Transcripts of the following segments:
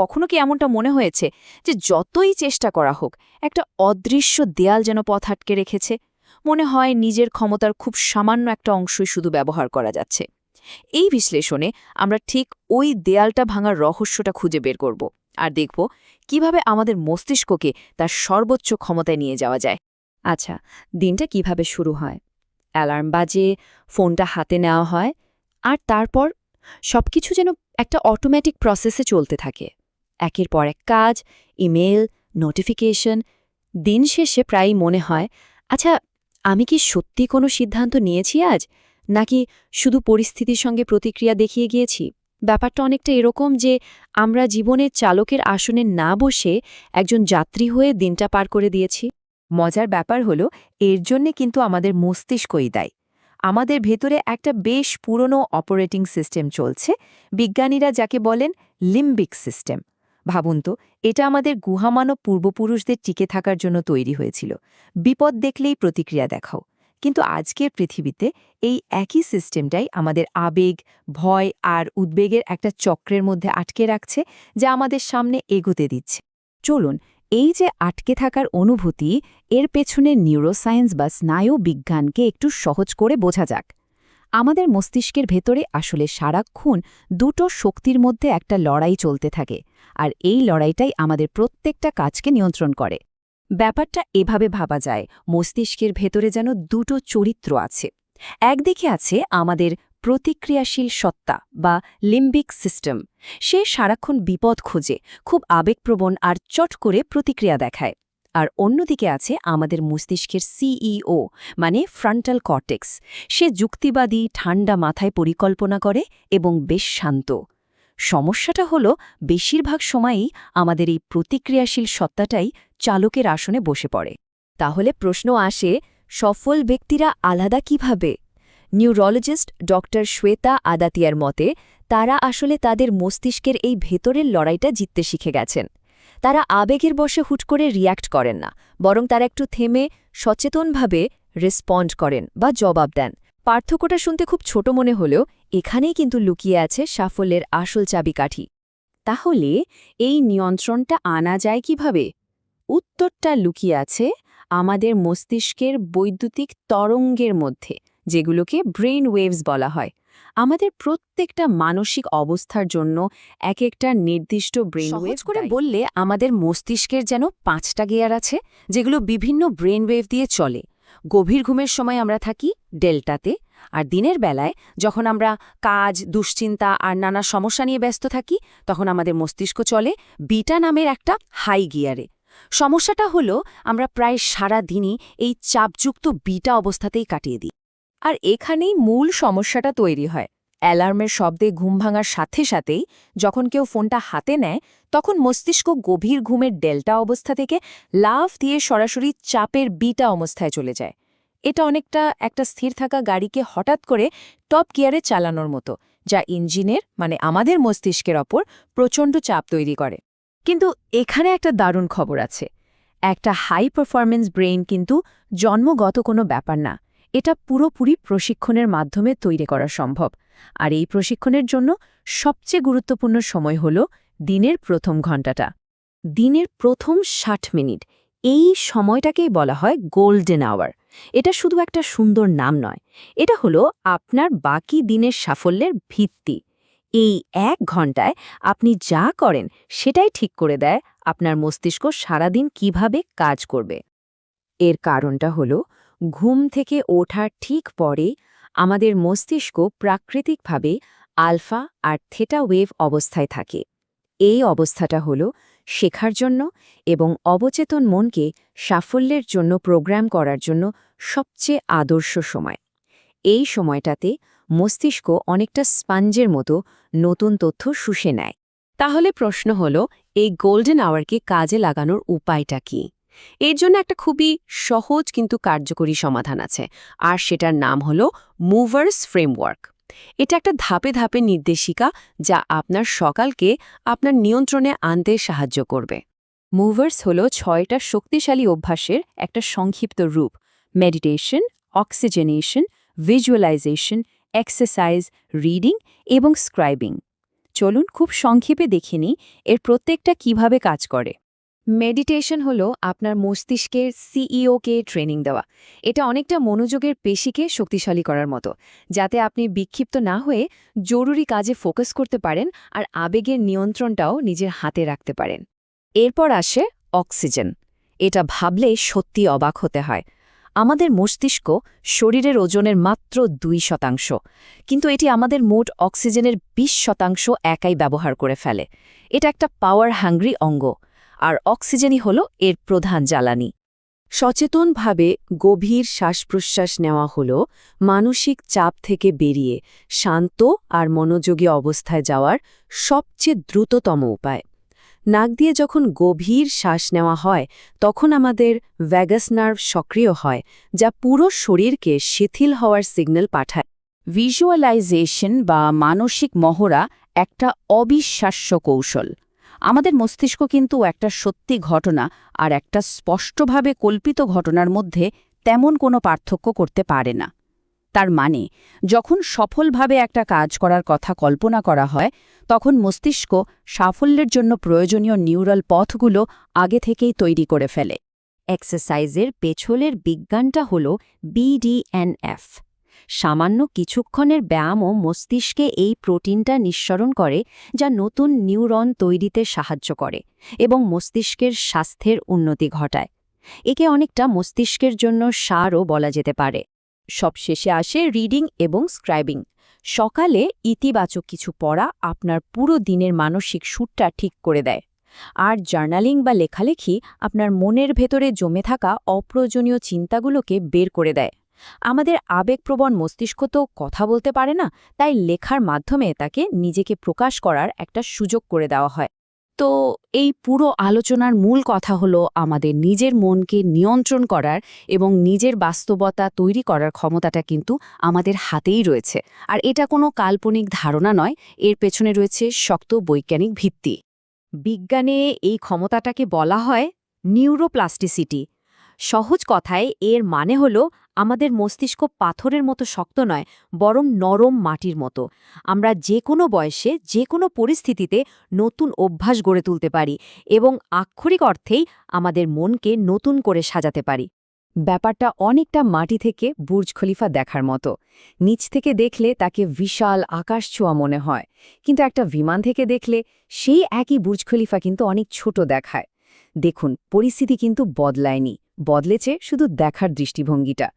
কখনো কি এমনটা মনে হয়েছে যে যতই চেষ্টা করা হোক, একটা অদৃশ্য দেয়াল যেন পথ আটকে রেখেছে? মনে হয় নিজের ক্ষমতার খুব সামান্য একটা অংশই শুধু ব্যবহার করা যাচ্ছে। এই বিশ্লেষণে আমরা ঠিক ওই দেয়ালটা ভাঙার রহস্যটা খুঁজে বের করব আর দেখব কীভাবে আমাদের মস্তিষ্ককে তার সর্বোচ্চ ক্ষমতায় নিয়ে যাওয়া যায়। আচ্ছা দিনটা কীভাবে শুরু হয়? অ্যালার্ম বাজে, ফোনটা হাতে নেওয়া হয়, আর তারপর সবকিছু যেন একটা অটোমেটিক প্রসেসে চলতে থাকে। একের পর এক কাজ, ইমেল, নোটিফিকেশন, দিন শেষে প্রায়ই মনে হয় আচ্ছা আমি কি সত্যি কোনো সিদ্ধান্ত নিয়েছি আজ? নাকি শুধু পরিস্থিতির সঙ্গে প্রতিক্রিয়া দেখিয়ে গিয়েছি? ব্যাপারটা অনেকটা এরকম যে, আমরা জীবনের চালকের আসনে না বসে একজন যাত্রী হয়ে দিনটা পার করে দিয়েছি। মজার ব্যাপার হলো, এর জন্যে কিন্তু আমাদের মস্তিষ্কই দেয়। আমাদের ভেতরে একটা বেশ পুরনো অপারেটিং সিস্টেম চলছে। বিজ্ঞানীরা যাকে বলেন লিম্বিক সিস্টেম। ভাবুন তো, এটা আমাদের গুহামানব পূর্বপুরুষদের টিকে থাকার জন্য তৈরি হয়েছিল। বিপদ দেখলেই প্রতিক্রিয়া দেখাও। কিন্তু আজকের পৃথিবীতে এই একই সিস্টেমটাই আমাদের আবেগ, ভয় আর উদ্বেগের একটা চক্রের মধ্যে আটকে রাখছে, যা আমাদের সামনে এগোতে দিচ্ছে। চলুন, এই যে আটকে থাকার অনুভূতি, এর পেছনে নিউরোসায়েন্স বা স্নায়ু বিজ্ঞানকে একটু সহজ করে বোঝা যাক। আমাদের মস্তিষ্কের ভেতরে আসলে সারাক্ষণ দুটো শক্তির মধ্যে একটা লড়াই চলতে থাকে, আর এই লড়াইটাই আমাদের প্রত্যেকটা কাজকে নিয়ন্ত্রণ করে। ব্যাপারটা এভাবে ভাবা যায়, মস্তিষ্কের ভেতরে যেন দুটো চরিত্র আছে। একদিকে আছে আমাদের প্রতিক্রিয়াশীল সত্তা বা লিম্বিক সিস্টেম। সে সারাক্ষণ বিপদ খোঁজে, খুব আবেগপ্রবণ আর চট করে প্রতিক্রিয়া দেখায়। আর অন্যদিকে আছে আমাদের মস্তিষ্কের সিইও মানে ফ্রন্টাল কর্টেক্স সে যুক্তিবাদী, ঠান্ডা মাথায় পরিকল্পনা করে এবং বেশ শান্ত। সমস্যাটা হলো, বেশিরভাগ সময়ই আমাদের এই প্রতিক্রিয়াশীল সত্তাটাই চালকের আসনে বসে পড়ে। তাহলে প্রশ্ন আসে, সফল ব্যক্তিরা আলাদা কীভাবে? নিউরোলজিস্ট ডক্টর শ্বেতা আদাতিয়ার মতে, তারা আসলে তাদের মস্তিষ্কের এই ভেতরের লড়াইটা জিততে শিখে গেছেন। তারা আবেগের বসে হুট করে রিয়্যাক্ট করেন না, বরং তারা একটু থেমে, সচেতনভাবে রেসপন্ড করেন বা জবাব দেন। পার্থক্যটা শুনতে খুব ছোট মনে হলেও এখানেই কিন্তু লুকিয়ে আছে সাফল্যের আসল চাবিকাঠি। তাহলে এই নিয়ন্ত্রণটা আনা যায় কীভাবে? উত্তরটা লুকিয়ে আছে আমাদের মস্তিষ্কের বৈদ্যুতিক তরঙ্গের মধ্যে, যেগুলোকে ব্রেন ওয়েভস বলা হয়। আমাদের প্রত্যেকটা মানসিক অবস্থার জন্য এক একটা নির্দিষ্ট ব্রেন ওয়েভ করে বললে আমাদের মস্তিষ্কের যেন পাঁচটা গিয়ার আছে যেগুলো বিভিন্ন ব্রেন ওয়েভ দিয়ে চলে। গভীর ঘুমের সময় আমরা থাকি ডেল্টাতে আর দিনের বেলায় যখন আমরা কাজ দুশ্চিন্তা আর নানা সমস্যা নিয়ে ব্যস্ত থাকি তখন আমাদের মস্তিষ্ক চলে বিটা নামের একটা হাই গিয়ারে সমস্যাটা হলো আমরা প্রায় সারা দিনই এই চাপযুক্ত বিটা অবস্থাতেই কাটিয়ে দিই। আর এখানেই মূল সমস্যাটা তৈরি হয়। অ্যালার্মের শব্দে ঘুম ভাঙার সাথে সাথেই যখন কেউ ফোনটা হাতে নেয়, তখন মস্তিষ্ক গভীর ঘুমের ডেল্টা অবস্থা থেকে লাভ দিয়ে সরাসরি চাপের বিটা অবস্থায় চলে যায়। এটা অনেকটা একটা স্থির থাকা গাড়িকে হঠাৎ করে টপ গিয়ারে চালানোর মতো, যা ইঞ্জিনের মানে আমাদের মস্তিষ্কের ওপর প্রচণ্ড চাপ তৈরি করে। কিন্তু এখানে একটা দারুণ খবর আছে। একটা হাই পারফরমেন্স ব্রেইন কিন্তু জন্মগত কোনো ব্যাপার না। এটা পুরোপুরি প্রশিক্ষণের মাধ্যমে তৈরি করা সম্ভব। আর এই প্রশিক্ষণের জন্য সবচেয়ে গুরুত্বপূর্ণ সময় হল দিনের প্রথম ঘণ্টাটা। দিনের প্রথম ষাট মিনিট। এই সময়টাকেই বলা হয় গোল্ডেন আওয়ার। এটা শুধু একটা সুন্দর নাম নয়। এটা হলো আপনার বাকি দিনের সাফল্যের ভিত্তি। এই এক ঘন্টায় আপনি যা করেন সেটাই ঠিক করে দেয় আপনার মস্তিষ্ক সারাদিন কীভাবে কাজ করবে। এর কারণটা হলো ঘুম থেকে ওঠার ঠিক পরে আমাদের মস্তিষ্ক প্রাকৃতিকভাবে আলফা আর থেটা ওয়েভ অবস্থায় থাকে। এই অবস্থাটা হল শেখার জন্য এবং অবচেতন মনকে সাফল্যের জন্য প্রোগ্রাম করার জন্য সবচেয়ে আদর্শ সময়। এই সময়টাতে মস্তিষ্ক অনেকটা স্পাঞ্জের মতো নতুন তথ্য শুষে নেয়। তাহলে প্রশ্ন হল, এই গোল্ডেন আওয়ারকে কাজে লাগানোর উপায়টা কী? এর জন্য একটা খুবই সহজ কিন্তু কার্যকরী সমাধান আছে। আর সেটার নাম হলো মুভার্স ফ্রেমওয়ার্ক এটা একটা ধাপে ধাপে নির্দেশিকা যা আপনার সকালকে আপনার নিয়ন্ত্রণে আনতে সাহায্য করবে। মুভার্স হলো ছয়টা শক্তিশালী অভ্যাসের একটা সংক্ষিপ্ত রূপ। Meditation oxygenation visualisation exercise reading এবং স্ক্রাইবিং চলুন খুব সংক্ষেপে দেখে নিই এর প্রত্যেকটা কীভাবে কাজ করে। মেডিটেশন হলো আপনার মস্তিষ্কের সিইওকে ট্রেনিং দেওয়া। এটা অনেকটা মনোযোগের পেশিকে শক্তিশালী করার মতো, যাতে আপনি বিক্ষিপ্ত না হয়ে জরুরি কাজে ফোকাস করতে পারেন আর আবেগের নিয়ন্ত্রণটাও নিজের হাতে রাখতে পারেন। এরপর আসে অক্সিজেন এটা ভাবলেই সত্যি অবাক হতে হয়। আমাদের মস্তিষ্ক শরীরের ওজনের মাত্র দুই শতাংশ, কিন্তু এটি আমাদের মোট অক্সিজেনের ২০ শতাংশ একাই ব্যবহার করে ফেলে। এটা একটা পাওয়ার হ্যাংরি অঙ্গ। আর অক্সিজেনই হল এর প্রধান জ্বালানি। সচেতনভাবে গভীর শ্বাসপ্রশ্বাস নেওয়া হল মানসিক চাপ থেকে বেরিয়ে শান্ত আর মনোযোগী অবস্থায় যাওয়ার সবচেয়ে দ্রুততম উপায়। নাক দিয়ে যখন গভীর শ্বাস নেওয়া হয়, তখন আমাদের ভ্যাগাস নার্ভ সক্রিয় হয়, যা পুরো শরীরকে শিথিল হওয়ার সিগন্যাল পাঠায়। ভিজুয়ালাইজেশন বা মানসিক মহড়া একটা অবিশ্বাস্য কৌশল। আমাদের মস্তিষ্ক কিন্তু একটা সত্যি ঘটনা আর একটা স্পষ্টভাবে কল্পিত ঘটনার মধ্যে তেমন কোনো পার্থক্য করতে পারে না। তার মানে যখন সফলভাবে একটা কাজ করার কথা কল্পনা করা হয়, তখন মস্তিষ্ক সাফল্যের জন্য প্রয়োজনীয় নিউরাল পথগুলো আগে থেকেই তৈরি করে ফেলে। এক্সারসাইজের পেছলের বিজ্ঞানটা হল বিডিএনএফ সামান্য কিছুক্ষণের ব্যায়ামও মস্তিষ্কে এই প্রোটিনটা নিঃসরণ করে, যা নতুন নিউরন তৈরিতে সাহায্য করে এবং মস্তিষ্কের স্বাস্থ্যের উন্নতি ঘটায়। একে অনেকটা মস্তিষ্কের জন্য সারও বলা যেতে পারে। সবশেষে আসে রিডিং এবং স্ক্রাইবিং। সকালে ইতিবাচক কিছু পড়া আপনার পুরো দিনের মানসিক সুরটা ঠিক করে দেয়। আর জার্নালিং বা লেখালেখি আপনার মনের ভেতরে জমে থাকা অপ্রয়োজনীয় চিন্তাগুলোকে বের করে দেয়। আমাদের আবেগপ্রবণ মস্তিষ্ক তো কথা বলতে পারে না, তাই লেখার মাধ্যমে তাকে নিজেকে প্রকাশ করার একটা সুযোগ করে দেওয়া হয়। তো এই পুরো আলোচনার মূল কথা হলো আমাদের নিজের মনকে নিয়ন্ত্রণ করার এবং নিজের বাস্তবতা তৈরি করার ক্ষমতাটা কিন্তু আমাদের হাতেই রয়েছে। আর এটা কোনো কাল্পনিক ধারণা নয়, এর পেছনে রয়েছে শক্ত বৈজ্ঞানিক ভিত্তি। বিজ্ঞানে এই ক্ষমতাটাকে বলা হয় নিউরোপ্লাস্টিসিটি। সহজ কথায় এর মানে হল আমাদের মস্তিষ্ক পাথরের মতো শক্ত নয়, বরং নরম মাটির মতো। আমরা যে কোনো বয়সে যে কোনো পরিস্থিতিতে নতুন অভ্যাস গড়ে তুলতে পারি এবং আক্ষরিক অর্থেই আমাদের মনকে নতুন করে সাজাতে পারি। ব্যাপারটা অনেকটা মাটি থেকে বুর্জ খলিফা দেখার মতো। নিচ থেকে দেখলে তাকে বিশাল আকাশ ছোঁয়া মনে হয়, কিন্তু একটা বিমান থেকে দেখলে সেই একই বুর্জ খলিফা কিন্তু অনেক ছোট দেখায়। দেখুন, পরিস্থিতি কিন্তু বদলায়নি। বদলেছে শুধু দেখার দৃষ্টিভঙ্গিটা।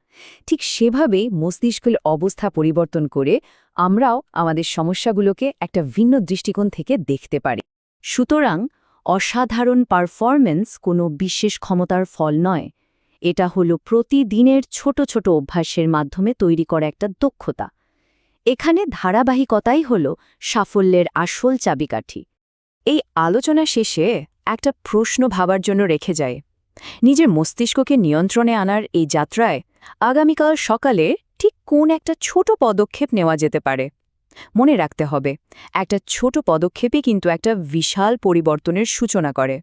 ঠিক সেভাবেই মস্তিষ্কের অবস্থা পরিবর্তন করে আমরাও আমাদের সমস্যাগুলোকে একটা ভিন্ন দৃষ্টিকোণ থেকে দেখতে পারি। সুতরাং অসাধারণ পারফরম্যান্স কোনো বিশেষ ক্ষমতার ফল নয়। এটা হলো প্রতিদিনের ছোট ছোট অভ্যাসের মাধ্যমে তৈরি করা একটা দক্ষতা। এখানে ধারাবাহিকতাই হল সাফল্যের আসল চাবিকাঠি। এই আলোচনা শেষে একটা প্রশ্ন ভাবার জন্য রেখে যায় নিজের মস্তিষ্ককে নিয়ন্ত্রণে আনার এই যাত্রায় আগামীকাল সকালে ঠিক কোন একটা ছোট পদক্ষেপ নেওয়া যেতে পারে। মনে রাখতে হবে, একটা ছোট পদক্ষেপই কিন্তু একটা বিশাল পরিবর্তনের সূচনা করে।